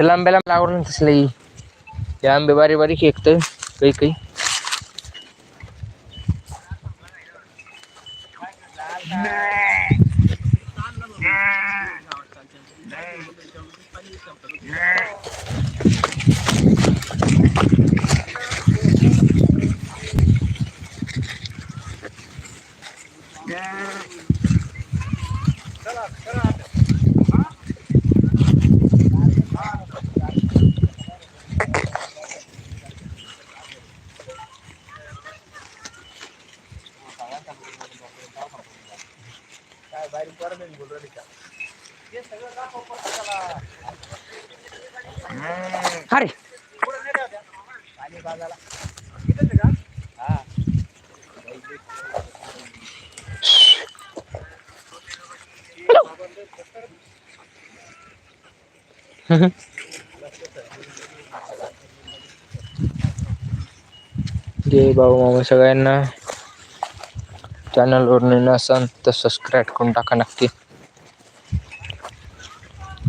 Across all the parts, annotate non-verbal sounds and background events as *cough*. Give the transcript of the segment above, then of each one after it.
ते लांब्या लांब आवरून तसलं हे आंबे बारीक बारीक एकत काही काही अरे जय भाऊ मामा सगळ्यांना. चॅनलवर नवीन असाल तर सबस्क्राईब करून टाका नक्की.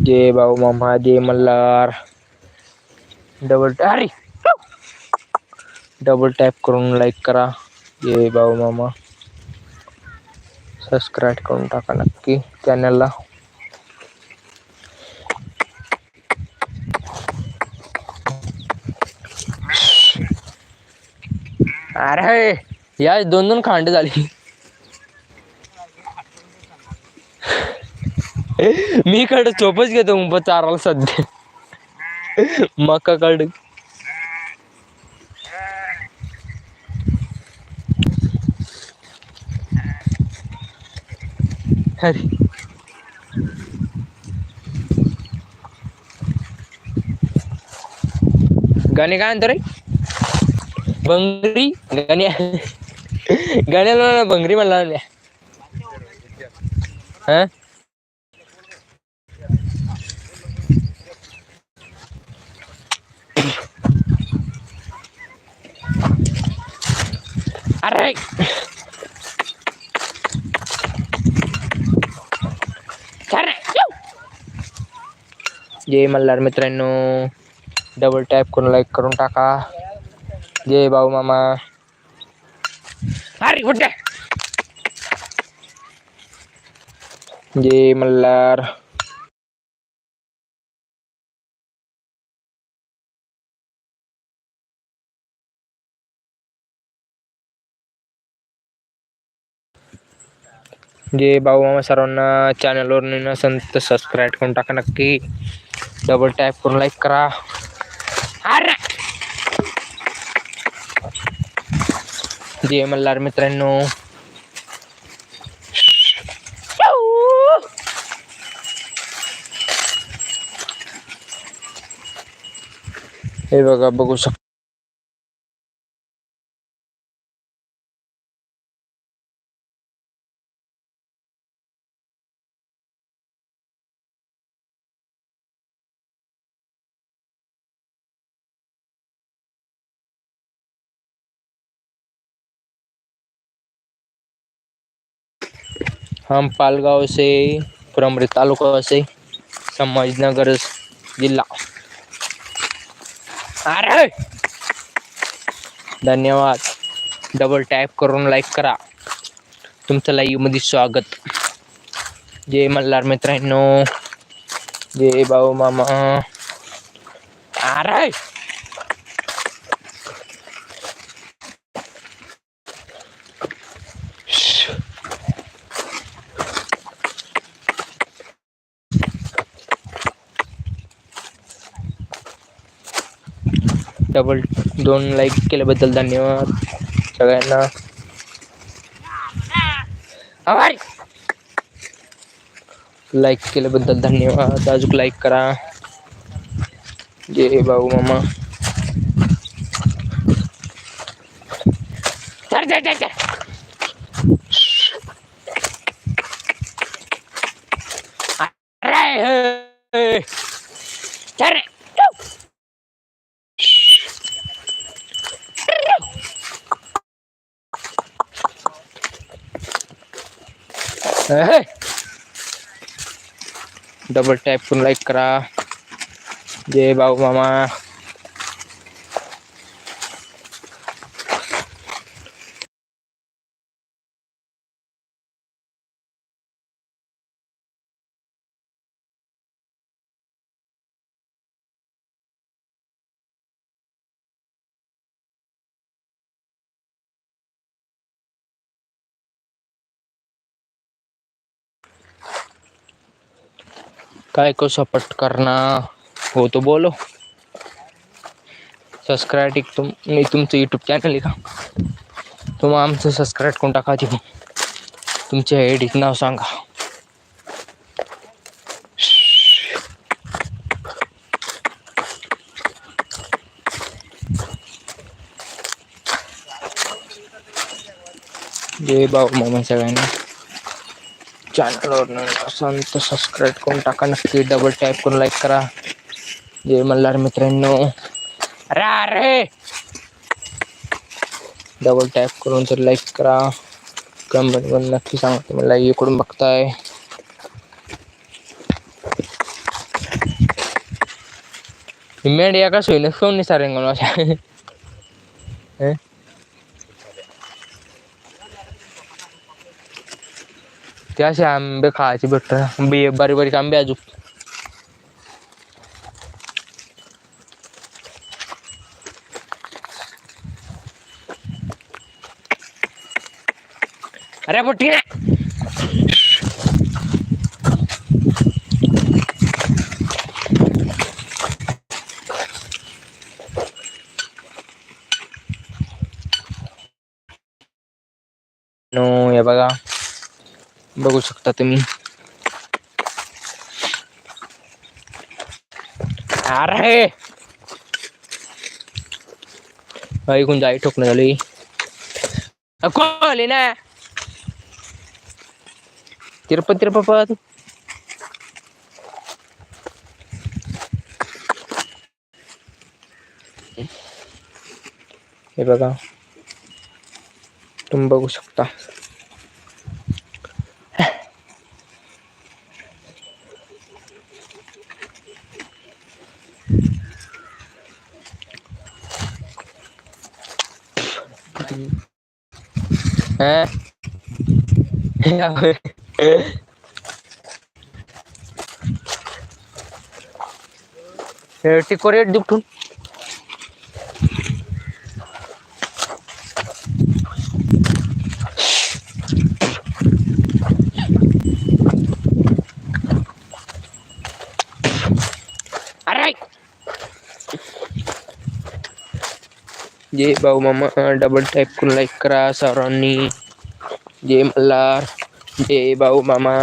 जय भाऊ मामा जय मल्हार. डबल अरे! डबल टॅप करून लाईक करा. जय भाऊ मामा. सबस्क्राईब करून टाका नक्की चॅनलला अरे या दोन दोन खांड झाली. मी कडे चोपच घेतो मुंबई चाराला सध्या. मका कड अरे गाणे काय अंतर रे? भंगरी गाण्या गाण्याला म्हणा भंगरी म्हणला ना हा अरे अरे जय मल्हार मित्रांनो डबल टॅप करून लाईक करून टाका जय भाऊ मामा. अरे कुठे जय मल्हार. जय भाऊ मामा सर्वांना चॅनलवर नवीन असेल तर सबस्क्राईब करून टाका नक्की. डबल टॅप करून लाईक करा. अरे! जय मल्हार मित्रांनो. हे बघा बघू शक हम पालगाव से पुरमरी तालुका से संभाजीनगर जिल्हा अरे धन्यवाद। डबल टॅप करून लाईक करा। तुमचं लाईव्ह मध्ये स्वागत। जय मल्हार मित्रांनो। जय भाऊ मामा। अरे डबल दोन लाईक केल्याबद्दल धन्यवाद सगळ्यांना लाईक केल्याबद्दल धन्यवाद अजून लाईक करा। जय भाऊ मामा हे, हे. चल रे. डबल टॅप करून करा। जय बाबू मामा। काय को सपोर्ट करना हो तो बोलो. सबस्क्राईब तुम, मी तुमचं यूट्यूब चॅनल आहे का तुम्ही आमचं सबस्क्राईब करून टाका तिथे तुमच्या आयडीचं नाव सांगा. जय बाबू मामा सगळ्यांना. चॅनलवर असाल तर सबस्क्राईब करून टाका नक्की डबल करा जय मल्हार अरे अरे! डबल टॅप करून तर करा। कमेंट नक्की सांगा तुम्ही लाईव्ह सोयीनं खाऊन नाही सारे ते असे आंबे खायचे भेटत बे बारीक बारीक आंबे अजून अरे मोठी नो हे बघा बघू शकता तुम्ही. अरे! ऐकून जाई ठोकणं झाली. कोली ना? तिरपत तिरपत. हे बघा. तुम्ही बघू शकता. হ্যাঁ ঠিক করে দুপুন जय भाऊ मामा डबल टाईप करून लाईक करा सर्वांनी जय मल्हार जय भाऊ मामा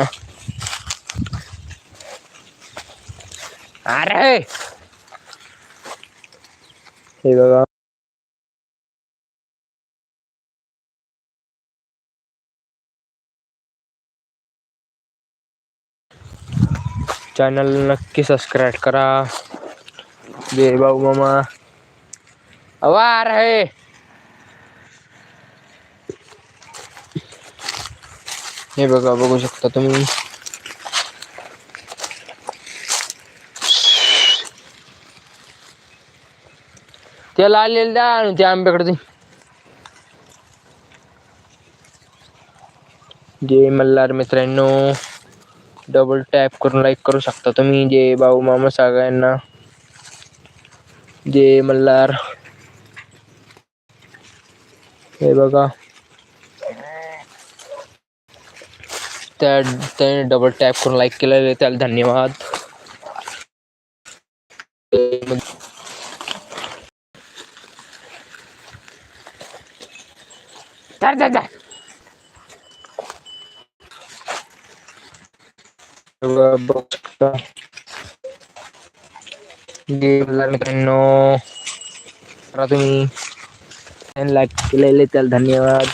अरे हे बघा चॅनल नक्की सबस्क्राईब करा जय भाऊ मामा अवार आहे. हे बघा बघू शकता तुम्ही. त्याला आलेलं द्या आणि त्या आंब्याकडे. जे मल्हार मित्रांनो. डबल टॅप करून लाईक करू शकता तुम्ही. जे भाऊ मामा सगळ्यांना जे मल्हार. हे बघा. त्या त्याने डबल टॅप करून लाईक केलेले त्याला धन्यवाद. धर, धर, धर. बघा, बघू शकता जय मल्हार मित्रांनो करा तुम्ही लाईक केलेले त्याला धन्यवाद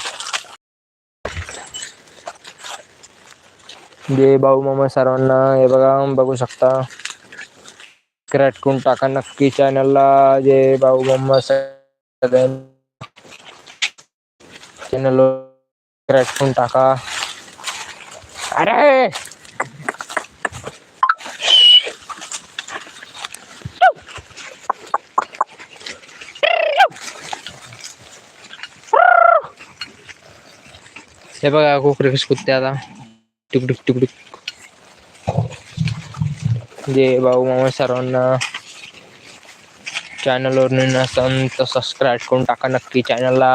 जय भाऊ मामा सर्वांना हे बघा बघू शकता क्रॅट करून टाका नक्की चॅनलला जय भाऊ मामा सगळ्यांना चॅनल क्रॅट करून टाका अरे हे बघा कोकरे कशी कुत्ते आता. टिकडुक टिकडुक जे भाऊ मामा सर्वांना चॅनलवर नसन तर सबस्क्राईब करून टाका नक्की चॅनलला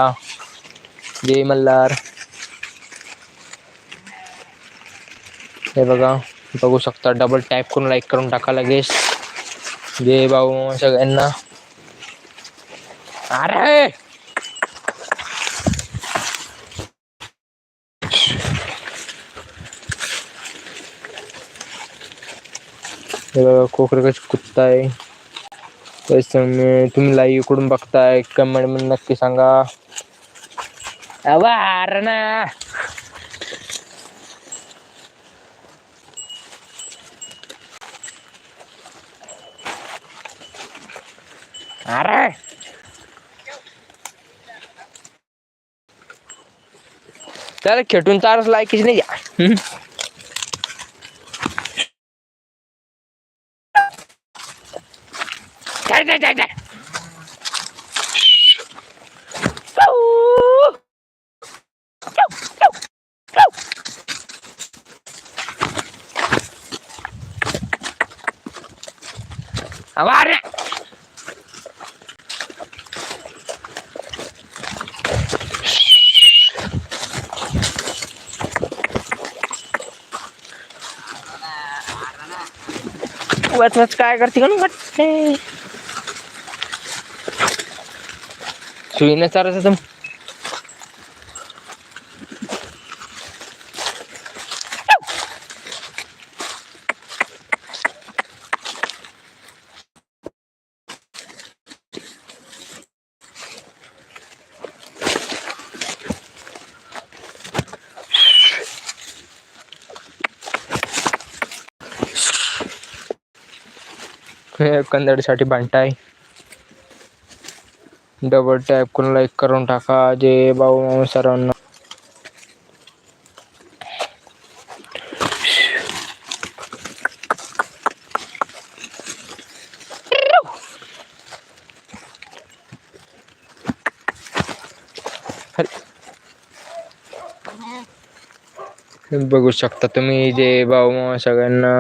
जय मल्हार. हे बघा बघू शकता डबल टॅप करून लाईक करून टाका लगेच. जय भाऊ मामा सगळ्यांना. अरे! हे बघा कोकरे कशी कुत्ता आहे तुम्ही लाईव्ह इकडून बघताय कमेंटमध्ये नक्की सांगा. अवार ना अरे. त्याला खेटून चारच लायकीच नाही. घ्या हम्म. काय काय काय काय अरे! वच वच काय करते का वाटते सुईने चारायचं कंदडसाठी आहे डबल टॅप करून लाईक करून टाका. जे भाऊ मामा सर्वांना. बघू शकता तुम्ही जे भाऊ मामा सगळ्यांना.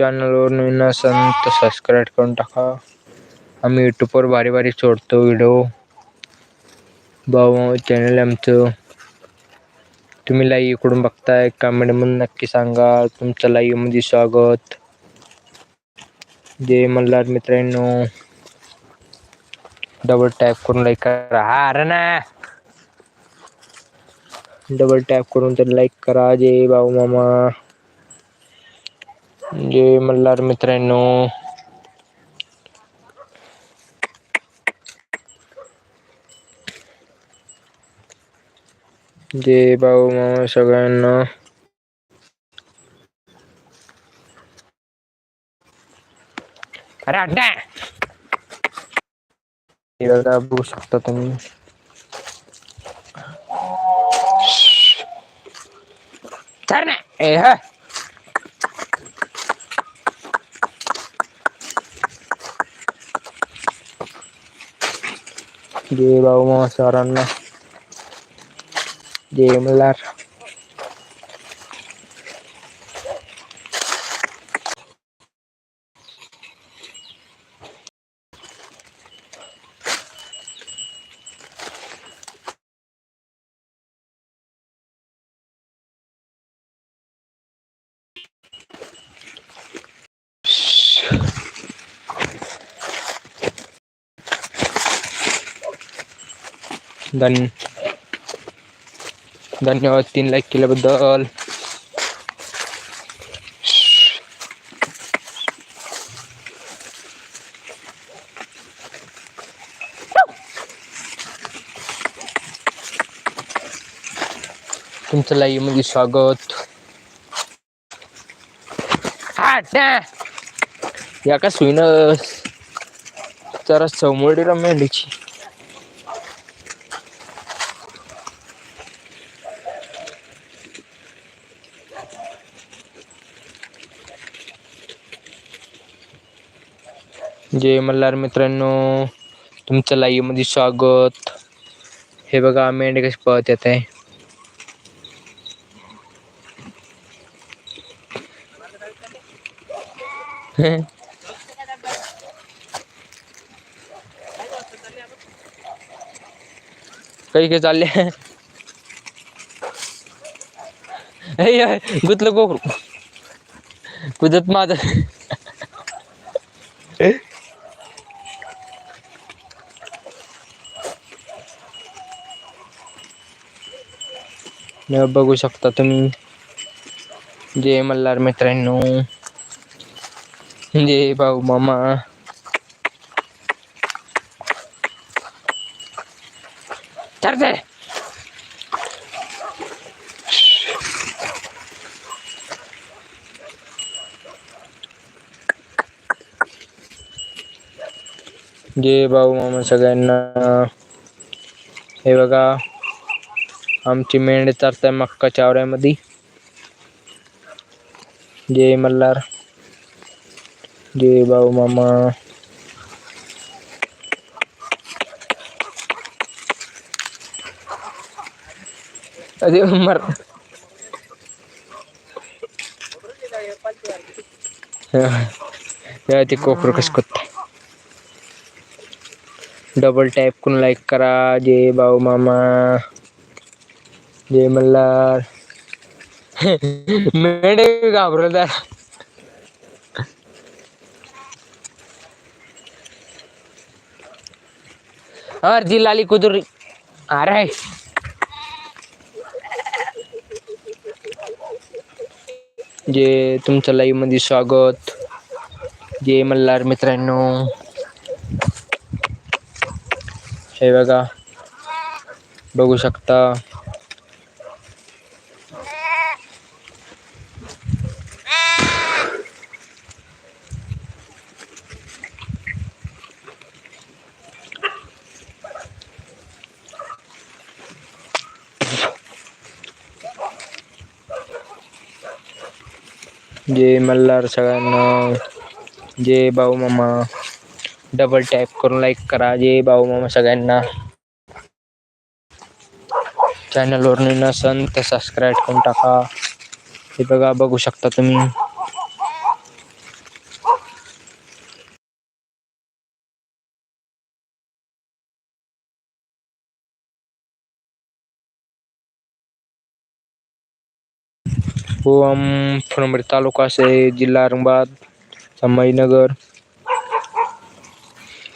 चॅनलवर नवीन असाल तर सबस्क्राईब करून टाका आम्ही यूट्यूबवर भारी भारी सोडतो व्हिडिओ भाऊ चॅनल आमचं तुम्ही लाईव्ह इकडून बघताय कमेंटमध्ये नक्की सांगा। तुमचं लाईव्हमध्ये स्वागत। जय मल्हार मित्रांनो। डबल टॅप करून लाईक करा। हा अरे ना डबल टॅप करून तर लाईक करा। जय भाऊ मामा। म्हणजे मल्हार मित्रांनो. जे भाऊ मामा सगळ्यांना. अरे अड्डा! बघू शकता तुम्ही. ए हा. Di bawah mau seorang mah. Di melar. धन धन्यवाद तीन लाईक केल्याबद्दल. तुमचं लाईव्हमध्ये म्हणजे स्वागत. हा, या का सुईनं? जरा समोरडी रमेलीची जय मल्हार तुम चलाइए लाईव्हमध्ये स्वागत. हे बगा मेढे कश पळत है कई काही चाल गुतल को कुदत माझं. बघू शकता तुम्ही. जय मल्हार मित्रांनो. जय भाऊ मामा. चढते जय भाऊ मामा सगळ्यांना. हे बघा. आमची मेंढ चारताय मक्का चावऱ्यामध्ये जय मल्हार. जय भाऊ मामा. अरे मर. ते कोकरू कस डबल टॅप करून लाईक करा. जय भाऊ मामा. जय मल्हार *laughs* मेंढे घाबरतात अरे जी लाली कुदुरी अरे जे तुमचं लाईव्ह मध्ये स्वागत। जय मल्हार मित्रांनो। हे बघा बघू शकता। मल्हार सगळ्यांना. जे भाऊ मामा. डबल टॅप करून लाईक करा. जे भाऊ मामा सगळ्यांना. चॅनलवर नसन तर सबस्क्राईब करून टाका. हे बघा बघू शकता तुम्ही. फुलंब्री तालुका से जिला औरंगाबाद संभाजीनगर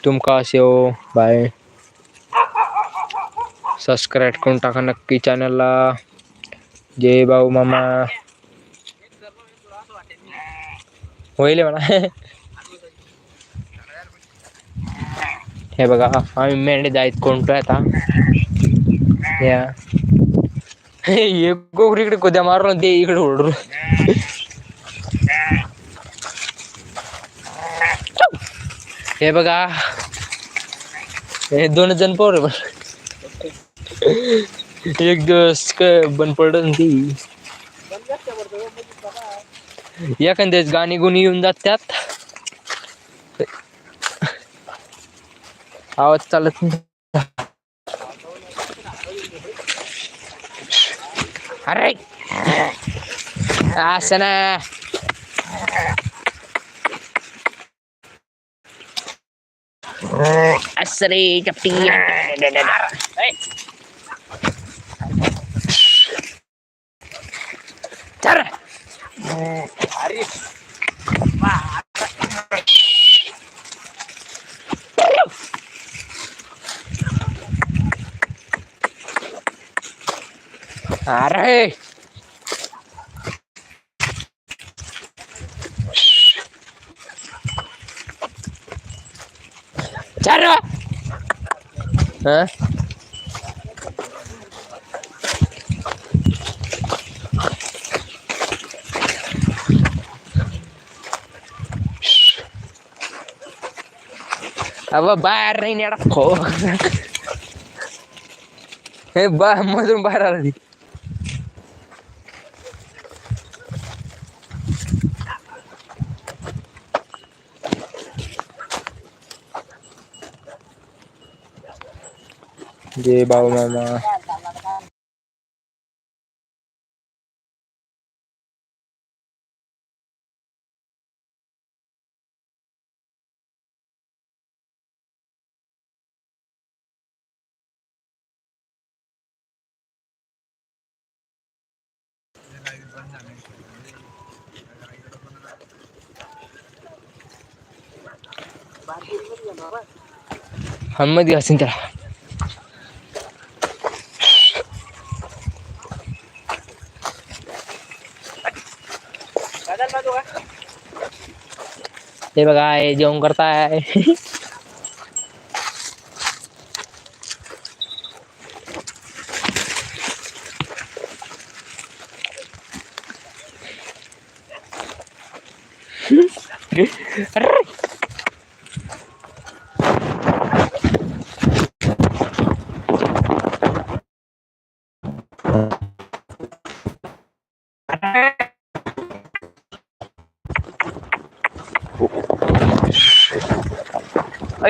तुम कहाँ से हो, बाय। सबस्क्राईब करून टाका नक्की चॅनलला जय भाऊ मामा। होईल म्हणा। हे बघा, आम्ही मेंढे जायत कोणतोय आता? या. हे गोगरी इकडे कुद्या मारून ते इकडे ओढून हे बघा. हे दोन जण पोर एक दिवस काय बंद पडत ती. एखाद्याच गाणी गुणी येऊन जात त्यात आवाज चालत नाही. Hari. Asa? Asri kapinya. Cara. Hari. Wah, अरे! चल हाँ? अब बाहेर नाही नेडा खो हे बा मधून बाहेर आला ती. জয় বাবা মামা محمد ياسين تلحم हे बघा हे जेवण करताय अरे!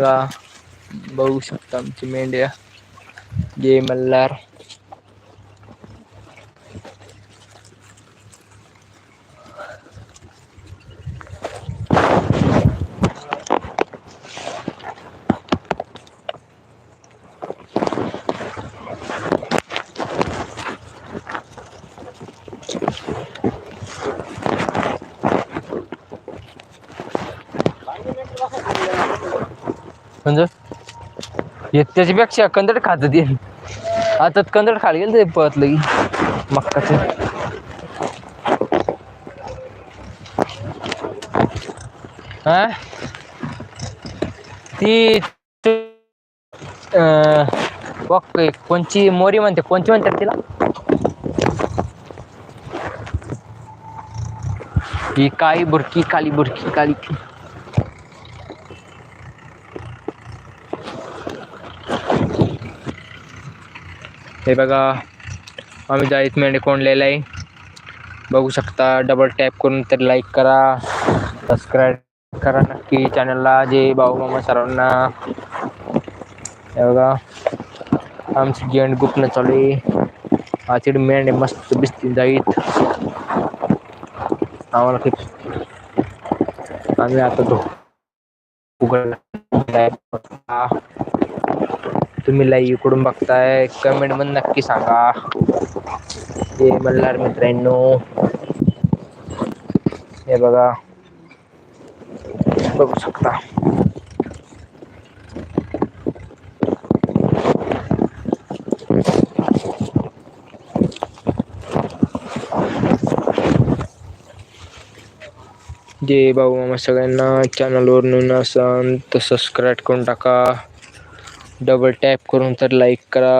बघा. बघू शकता आमची मेंढ्या. जय मल्हार हे त्याच्यापेक्षा कंदड खात ते आता कंदड खाली गेलं ते पळत लगी मक्काच. हा? ती अं, ओके कोणची मोरी म्हणते कोणची म्हणतात तिला? ही काळी बुरकी काली बुरकी काली हे बघा आम्ही जाईत मेंढे कोंडलेलं आहे बघू शकता डबल टॅप करून तर लाईक करा सबस्क्राईब करा नक्की चॅनलला जे भाऊ मामा सर्वांना हे बघा आमची जेंट गुपणं चालू आहे. आजचे मेंढे मस्त बिस्ती जाईत. आम्हाला खूप आम्ही आता धो उघड तुम्ही लाईव्ह इकडून बघताय कमेंटमध्ये नक्की सांगा. हे मल्हार मित्रांनो. हे बघा. बघू शकता. जे भाऊ मामा सगळ्यांना. चॅनलवर नवीन असाल तर सबस्क्राईब करून टाका. डबल टैप करून तर लाईक करा।